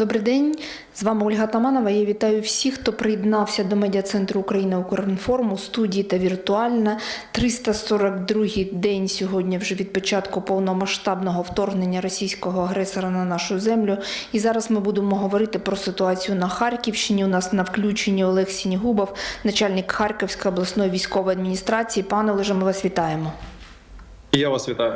Добрий день, з вами Ольга Таманова. Я вітаю всіх, хто приєднався до медіа-центру Україна Укрінформ у студії та віртуальна. 342-й день сьогодні вже від початку повномасштабного вторгнення російського агресора на нашу землю. І зараз ми будемо говорити про ситуацію на Харківщині. У нас на включенні Олег Сінігубов, начальник Харківської обласної військової адміністрації. Пане Олеже, ми вас вітаємо. Я вас вітаю.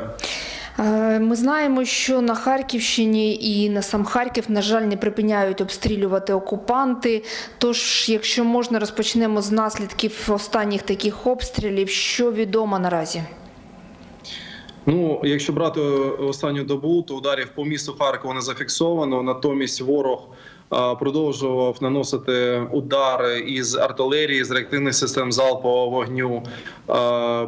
Е, Ми знаємо, що на Харківщині і на сам Харків, на жаль, не припиняють обстрілювати окупанти. Тож, якщо можна, розпочнемо з наслідків останніх таких обстрілів. Що відомо наразі? Ну, якщо брати останню добу, то ударів по місту Харкова не зафіксовано. Натомість ворог продовжував наносити удари із артилерії, з реактивних систем залпового вогню,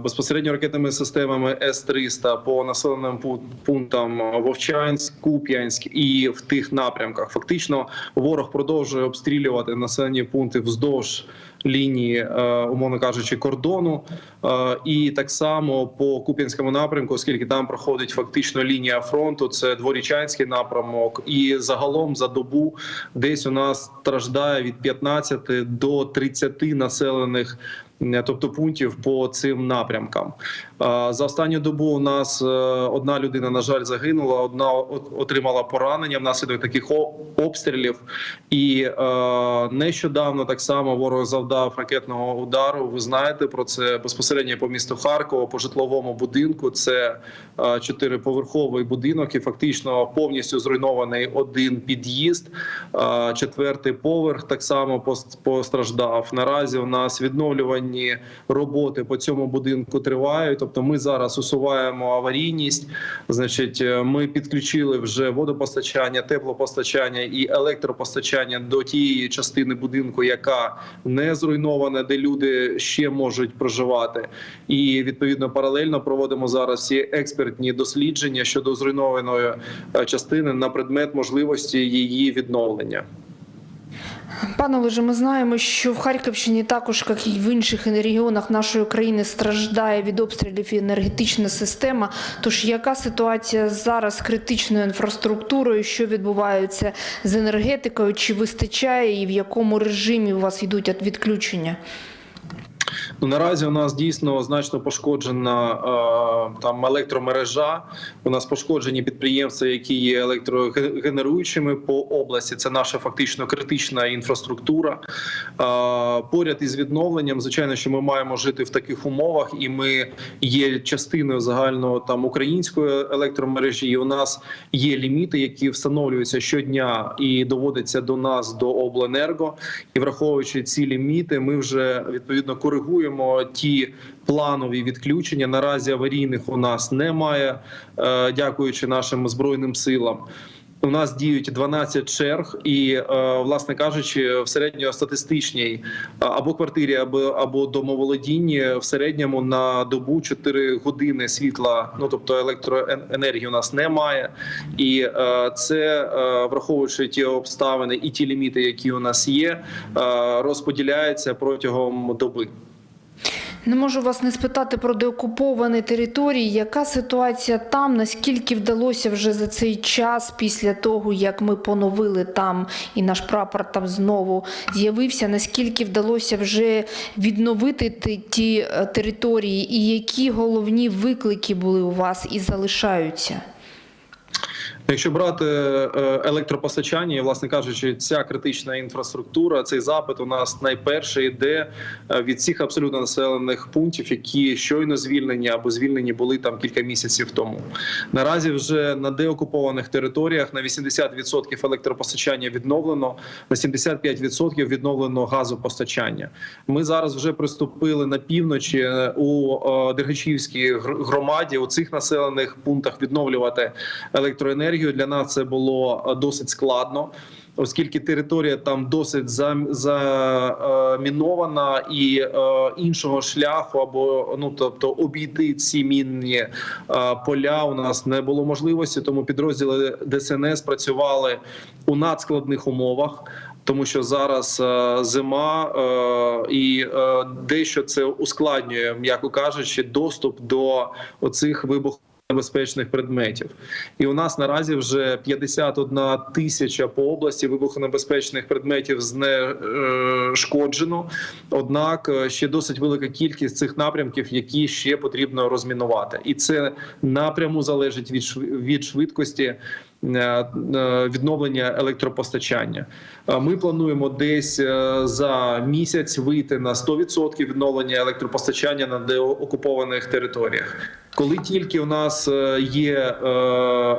безпосередньо ракетними системами С-300 по населеним пу- пунктам Вовчанськ, Куп'янськ і в тих напрямках. Фактично, ворог продовжує обстрілювати населені пункти вздовж лінії, е, умовно кажучи, кордону, Е, і так само по Куп'янському напрямку, оскільки там проходить фактично лінія фронту, це дворічанський напрямок, і загалом за добу десь у нас страждає від 15 до 30 населених. Е, Тобто пунктів по цим напрямкам Е, за останню добу у нас е, одна людина на жаль загинула, одна отримала поранення внаслідок таких обстрілів. І нещодавно так само ворог завдав ракетного удару. Ви знаєте про це безпосередньо по місту Харкова, по житловому будинку. Це чотириповерховий будинок, і фактично повністю зруйнований один під'їзд. Четвертий поверх так само постраждав. Наразі у нас відновлювані роботи по цьому будинку тривають. Тобто, ми зараз усуваємо аварійність. Значить, е, ми підключили вже водопостачання, теплопостачання і електропостачання до тієї частини будинку, яка не зруйнована, де люди ще можуть проживати. І відповідно паралельно проводимо зараз всі експертні дослідження щодо зруйнованої е, частини на предмет можливості її відновлення. Пане Олеже, ми знаємо, що в Харківщині також, як і в інших регіонах нашої країни, страждає від обстрілів енергетична система. Тож яка ситуація зараз з критичною інфраструктурою? Що відбувається з енергетикою? Чи вистачає і в якому режимі у вас йдуть від- відключення? Ну, наразі у нас дійсно значно пошкоджена е, там електромережа. У нас пошкоджені підприємства, які є електрогенеруючими по області. Це наша фактично критична інфраструктура. Е, поряд із відновленням, звичайно, що ми маємо жити в таких умовах, і ми є частиною загального там української електромережі. І у нас є ліміти, які встановлюються щодня і доводяться до нас до обленерго. І враховуючи ці ліміти, ми вже відповідно коригуємо ті планові відключення. Наразі аварійних у нас немає, е, дякуючи нашим збройним силам. У нас діють 12 черг, і е, власне кажучи, в середньостатистичній а, або квартирі, або або домоволодінні в середньому на добу 4 години світла, ну тобто електроенергії у нас немає, і е, це е, враховуючи ті обставини і ті ліміти, які у нас є, е, розподіляється протягом доби. Не можу вас не спитати про деокуповані території. Яка ситуація там? Наскільки вдалося вже за цей час, після того як ми поновили там і наш прапор там знову з'явився? Наскільки вдалося вже відновити ті- е, території, і які головні виклики були у вас і залишаються? Якщо брати е, електропостачання, власне кажучи, ця критична інфраструктура, цей запит у нас найперше йде е, від всіх абсолютно населених пунктів, які щойно звільнені або звільнені були там кілька місяців тому. Наразі вже на деокупованих територіях на 80% електропостачання відновлено, на 75% відновлено газопостачання. Ми зараз вже приступили на півночі е, у Дергачівській гр- громаді у цих населених пунктах відновлювати електроенергію. Для нас це було е, досить складно. Оскільки територія там досить зам- замінована і е, іншого шляху або ну тобто обійти ці мінні е, поля у нас не було можливості, тому підрозділи ДСНС працювали у надскладних умовах. Тому що зараз зима і дещо це ускладнює, м'яко кажучи, доступ до оцих вибух вибухонебезпечних предметів. І у нас наразі вже 51 тисяча по області вибухонебезпечних предметів знешкоджено. Однак е, ще досить велика кількість цих напрямків, які ще потрібно розмінувати, і це напряму залежить від від швидкості е, е, відновлення електропостачання. Е, Ми плануємо десь е, за місяць вийти на 100% відновлення електропостачання на деокупованих територіях. Коли тільки у нас е, є е,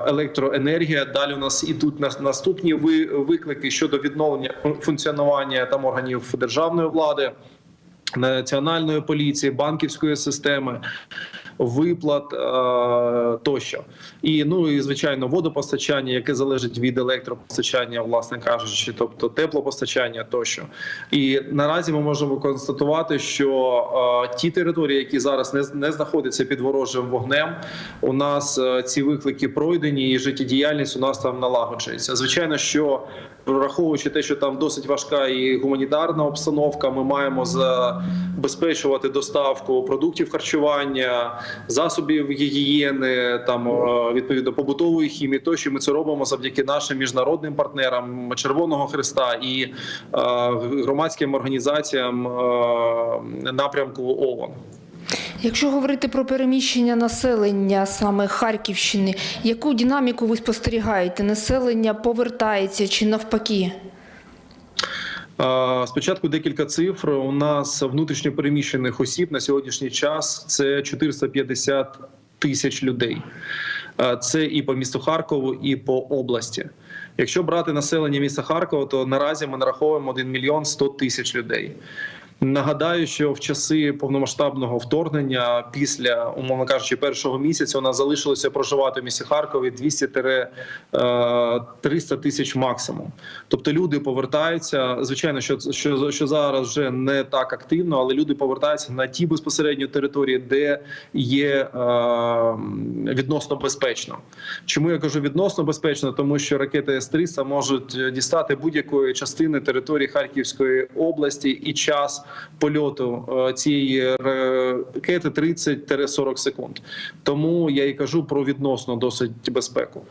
електроенергія, далі у нас ідуть на- наступні ви- виклики щодо відновлення функціонування там органів державної влади, національної поліції, банківської системи. Виплат е, тощо, і ну і звичайно водопостачання, яке залежить від електропостачання, власне кажучи, тобто теплопостачання тощо. І наразі ми можемо констатувати, що е, ті території, які зараз не, не знаходяться під ворожим вогнем, у нас е, ці виклики пройдені, і життєдіяльність у нас там налагоджується. Звичайно, що враховуючи те, що там досить важка і гуманітарна обстановка, ми маємо забезпечувати доставку продуктів харчування, засобів гігієни, там е, відповідно побутової хімії. Тощо ми це робимо завдяки нашим міжнародним партнерам Червоного Христа і е, громадським організаціям е, напрямку ООН. Якщо говорити про переміщення населення саме Харківщини, яку динаміку ви спостерігаєте? Населення повертається чи навпаки? Спочатку декілька цифр. У нас внутрішньо переміщених осіб на сьогоднішній час це 450 тисяч людей. Це і по місту Харкову, і по області. Якщо брати населення міста Харкова, то наразі ми нараховуємо 1 мільйон 100 тисяч людей. Нагадаю, що в часи повномасштабного вторгнення, після умовно кажучи, першого місяця у нас залишилося проживати в місті Харкові 200-300 тисяч максимум. Тобто люди повертаються. Звичайно, що, що, що зараз вже не так активно, але люди повертаються на ті безпосередньо території, де є е, відносно безпечно. Чому я кажу відносно безпечно? Тому що ракети С-300 можуть дістати будь-якої частини території Харківської області і час польоту е, цієї ракети 30-40 секунд. Тому я і кажу про відносно досить безпеку.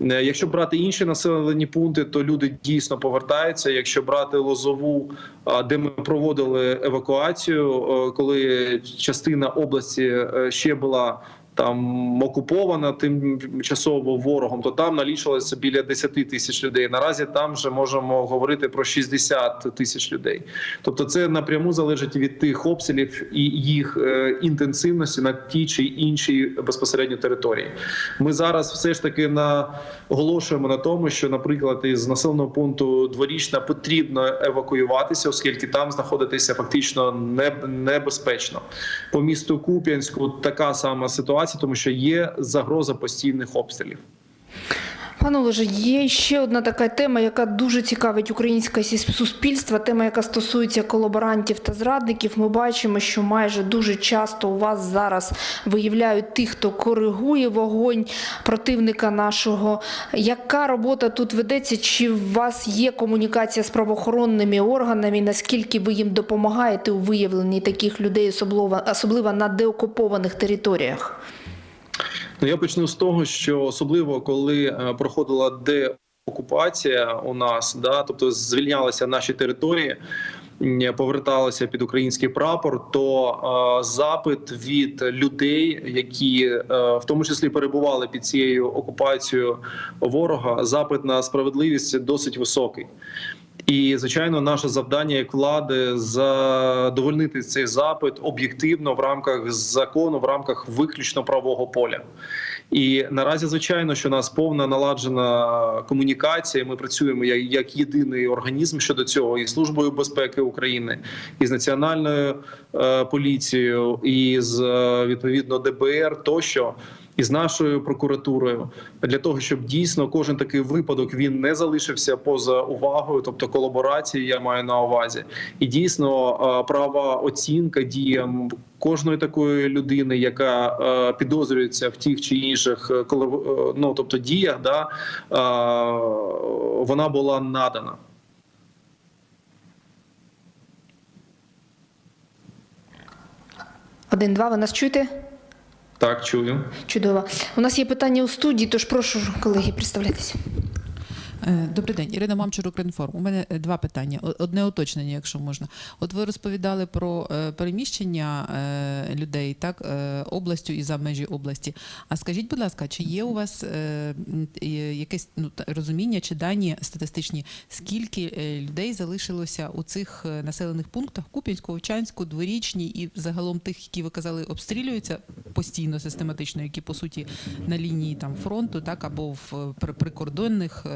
Е, Якщо брати інші населені пункти, то люди дійсно повертаються. Якщо брати Лозову, де ми проводили евакуацію, е, коли частина області е, ще була. Там окупована тимчасово ворогом, то там налічилося біля 10 тисяч людей. Наразі там вже можемо говорити про 60 тисяч людей. Тобто, це напряму залежить від тих обстрілів і їх е, інтенсивності на тій чи іншій безпосередньо території. Ми зараз все ж таки наголошуємо на тому, що, наприклад, із населеного пункту дворічна потрібно евакуюватися, оскільки там знаходитися фактично не- небезпечно. По місту Куп'янську така сама ситуація, тому що є загроза постійних обстрілів. Пане Олеже, є ще одна така тема, яка дуже цікавить українське суспільство. Тема, яка стосується колаборантів та зрадників. Ми бачимо, що майже дуже часто у вас зараз виявляють тих, хто коригує вогонь противника нашого. Яка робота тут ведеться? Чи у вас є комунікація з правоохоронними органами? Наскільки ви їм допомагаєте у виявленні таких людей, особливо, особливо на деокупованих територіях? Ну, я почну з того, що особливо коли е, проходила деокупація у нас, да, тобто звільнялися наші території. Поверталися під український прапор, то е, запит від людей, які е, в тому числі перебували під цією окупацією ворога, запит на справедливість досить високий. І звичайно, наше завдання як влади задовольнити цей запит об'єктивно в рамках закону, в рамках виключно правового поля. І наразі, звичайно, що у нас повна наладжена комунікація. Ми працюємо як, як єдиний організм щодо цього, і службою безпеки України, і з національною е, поліцією, і з е, відповідно ДБР тощо. І з нашою прокуратурою для того, щоб дійсно кожен такий випадок він не залишився поза увагою, тобто колаборації, я маю на увазі, і дійсно е, права оцінка діям кожної такої людини, яка е, підозрюється в тих чи інших е, колабо- е, ну, тобто діях, да, е, вона була надана. Один-два, ви нас чуєте? Так, чую. Чудово. У нас є питання у студії, тож прошу, колеги, представлятися. Е, Добрий день, Ірина Мамчур, Укрінформ. У мене е, два питання. Одне уточнення, якщо можна. От ви розповідали про е, переміщення людей так областю і за межі області. А скажіть, будь ласка, чи є у вас якесь ну розуміння чи дані статистичні, скільки людей залишилося у цих населених пунктах Куп'янську, Овчанську, Дворічній і загалом тих, які ви казали, обстрілюються постійно, систематично, які по суті на лінії там фронту, так або в при- прикордонних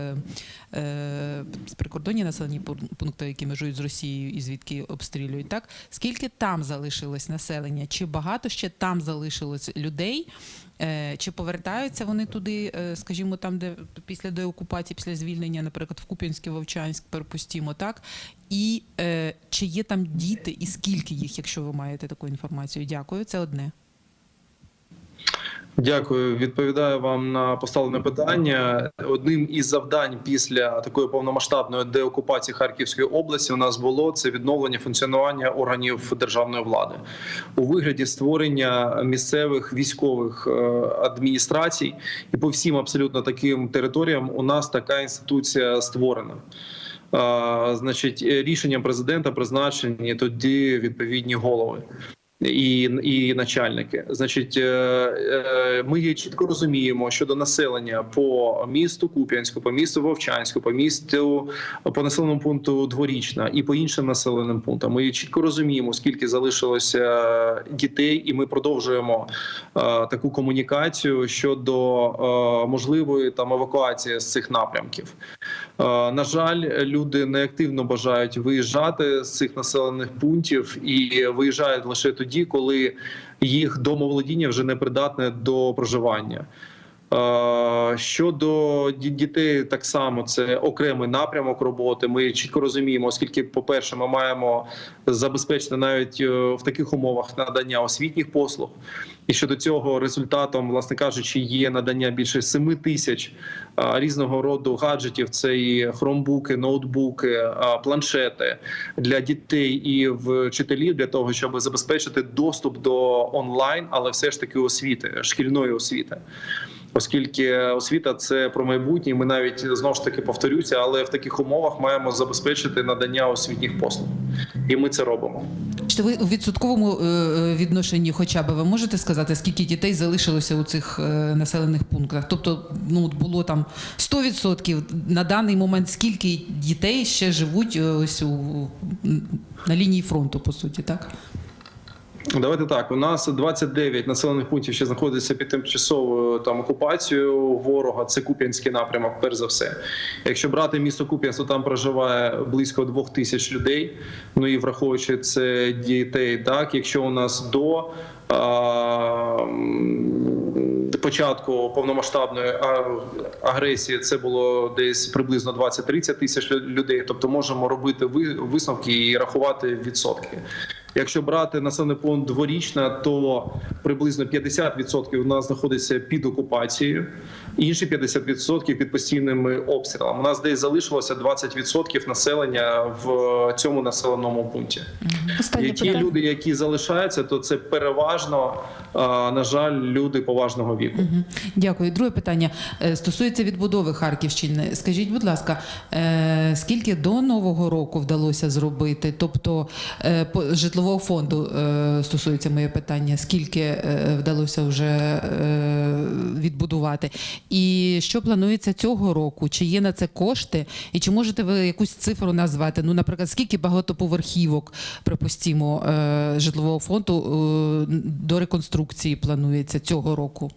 прикордонні населені пун- пункти, які межують з Росією і звідки обстрілюють, так скільки там залишилось населення? Чи багато ще там залишилось людей? Е, Чи повертаються вони туди, е, скажімо, там, де після деокупації, після звільнення, наприклад, в Куп'янське, Вовчанськ, перепустімо, так? І е, чи є там діти, і скільки їх, якщо ви маєте таку інформацію? Дякую, це одне. Дякую. Відповідаю вам на поставлене питання. Одним із завдань після такої повномасштабної деокупації Харківської області у нас було це відновлення функціонування органів державної влади у вигляді створення місцевих військових е, адміністрацій, і по всім абсолютно таким територіям у нас така інституція створена. Значить, рішенням президента призначені тоді відповідні голови і, і начальники. Значить, е, е, ми чітко розуміємо щодо населення по місту Куп'янську, по місту Вовчанську, по місту по населеному пункту Дворічна і по іншим населеним пунктам. Ми чітко розуміємо, скільки залишилося дітей, і ми продовжуємо е, таку комунікацію щодо можливої там евакуації з цих напрямків. Е, На жаль, люди неактивно бажають виїжджати з цих населених пунктів і виїжджають лише тоді, коли їх домоволодіння вже не придатне до проживання. Щодо дітей, так само це окремий напрямок роботи. Ми чітко розуміємо, оскільки, по-перше, ми маємо забезпечити навіть е, в таких умовах надання освітніх послуг. І щодо цього результатом, власне кажучи, є надання більше 7 тисяч різного роду гаджетів. Це і хромбуки, ноутбуки, планшети для дітей і вчителів для того, щоб забезпечити доступ до онлайн, але все ж таки освіти, шкільної освіти. Оскільки освіта це про майбутнє, ми навіть знову ж таки повторюся, але в таких умовах маємо забезпечити надання освітніх послуг, і ми це робимо. Чи ви у відсотковому е, е, відношенні, хоча б ви можете сказати, скільки дітей залишилося у цих е, населених пунктах? Тобто, ну було там 100%, на даний момент скільки дітей ще живуть ось у на лінії фронту, по суті, так? Давайте так. У нас 29 населених пунктів ще знаходиться під тимчасовою там окупацією ворога. Це Куп'янський напрямок, перш за все. Якщо брати місто Куп'янськ, то там проживає близько двох тисяч людей. Ну і враховуючи це дітей, так якщо у нас до початку повномасштабної агресії це було десь приблизно 20-30 тисяч людей. Тобто можемо робити ви- висновки і рахувати відсотки. Якщо брати населений пункт дворічна, то приблизно 50% у нас знаходиться під окупацією, інші 50% під постійними обстрілами. У нас десь залишилося 20% населення в цьому населеному пункті. Останнє Які питання. люди, які залишаються, то це переважно, на жаль, люди поважного віку. Дякую. Друге питання е, стосується відбудови Харківщини. Скажіть, будь ласка, е, скільки до нового року вдалося зробити? Тобто е, по житлового фонду е, стосується моє питання, скільки е, вдалося вже е, відбудувати? І що планується цього року? Чи є на це кошти? І чи можете ви якусь цифру назвати? Ну, наприклад, скільки багатоповерхівок, припустімо, е, житлового фонду до реконструкції планується цього року?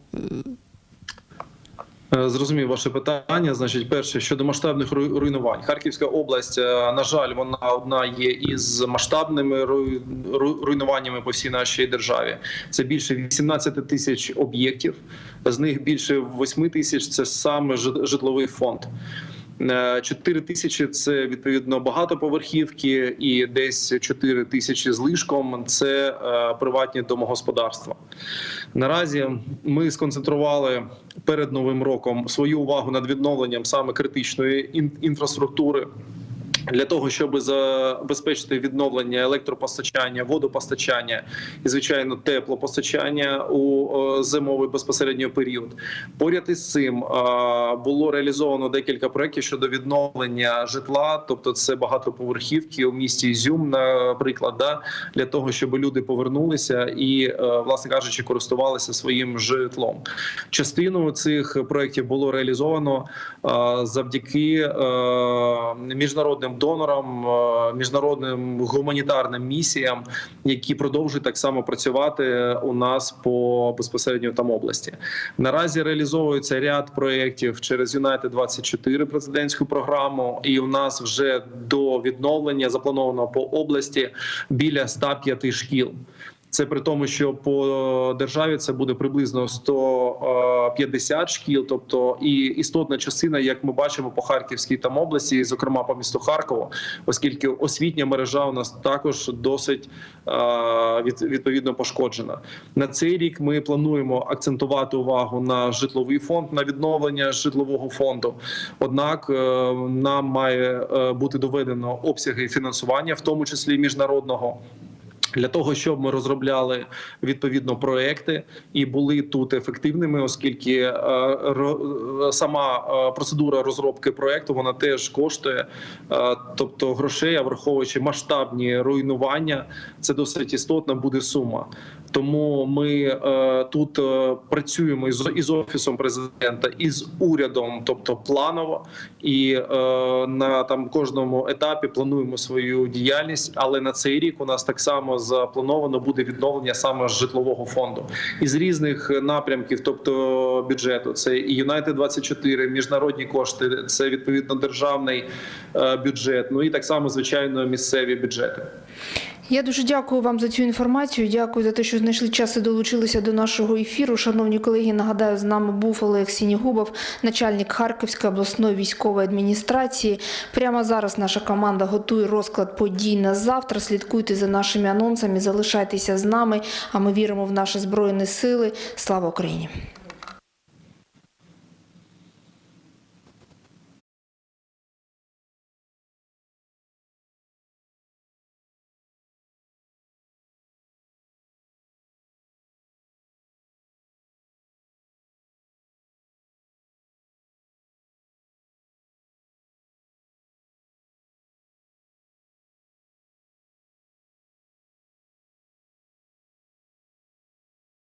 Е, Зрозумів ваше питання. Значить, перше щодо масштабних руйнувань. Харківська область, е, на жаль, вона одна є із масштабними руй- руйнуваннями по всій нашій державі. Це більше 18 тисяч об'єктів. З них більше 8 тисяч це саме житловий фонд. Е, 4 тисячі це відповідно багатоповерхівки, і десь 4 тисячі з лишком це е, приватні домогосподарства. Наразі ми сконцентрували перед новим роком свою увагу над відновленням саме критичної ін- інфраструктури. Для того щоб забезпечити відновлення електропостачання, водопостачання і звичайно теплопостачання у е, зимовий безпосередньо період. Поряд із цим е, було реалізовано декілька проєктів щодо відновлення житла, тобто це багатоповерхівки у місті Ізюм, наприклад, да, для того, щоб люди повернулися і, е, власне кажучи, користувалися своїм житлом. Частину цих проєктів було реалізовано завдяки е, міжнародним донорам, е, міжнародним гуманітарним місіям, які продовжують так само працювати у нас по безпосередньо там області. Наразі реалізовується ряд проєктів через United 24 президентську програму, і у нас вже до відновлення заплановано по області біля 105 шкіл. Це при тому, що по державі це буде приблизно 150 шкіл, тобто і істотна частина, як ми бачимо по Харківській там області, зокрема по місту Харкову, оскільки освітня мережа у нас також досить е, відповідно пошкоджена. На цей рік ми плануємо акцентувати увагу на житловий фонд, на відновлення житлового фонду. Однак е, нам має е, бути доведено обсяги фінансування, в тому числі міжнародного. Для того щоб ми розробляли відповідно проекти і були тут ефективними, оскільки е, сама е, процедура розробки проекту вона теж коштує, е, тобто грошей, а враховуючи масштабні руйнування, це досить істотна буде сума. Тому ми е, тут е, працюємо із, із офісом президента, із урядом, тобто планово, і е, на там кожному етапі плануємо свою діяльність. Але на цей рік у нас так само заплановано буде відновлення саме житлового фонду із різних напрямків, тобто бюджету. Це і юнайтед 24 міжнародні кошти, це відповідно державний е, бюджет. Ну і так само звичайно місцеві бюджети. Я дуже дякую вам за цю інформацію. Дякую за те, що знайшли час і долучилися до нашого ефіру. Шановні колеги, нагадаю, з нами був Олег Сінігубов, начальник Харківської обласної військової адміністрації. Прямо зараз наша команда готує розклад подій на завтра. Слідкуйте за нашими анонсами, залишайтеся з нами. А ми віримо в наші збройні сили. Слава Україні!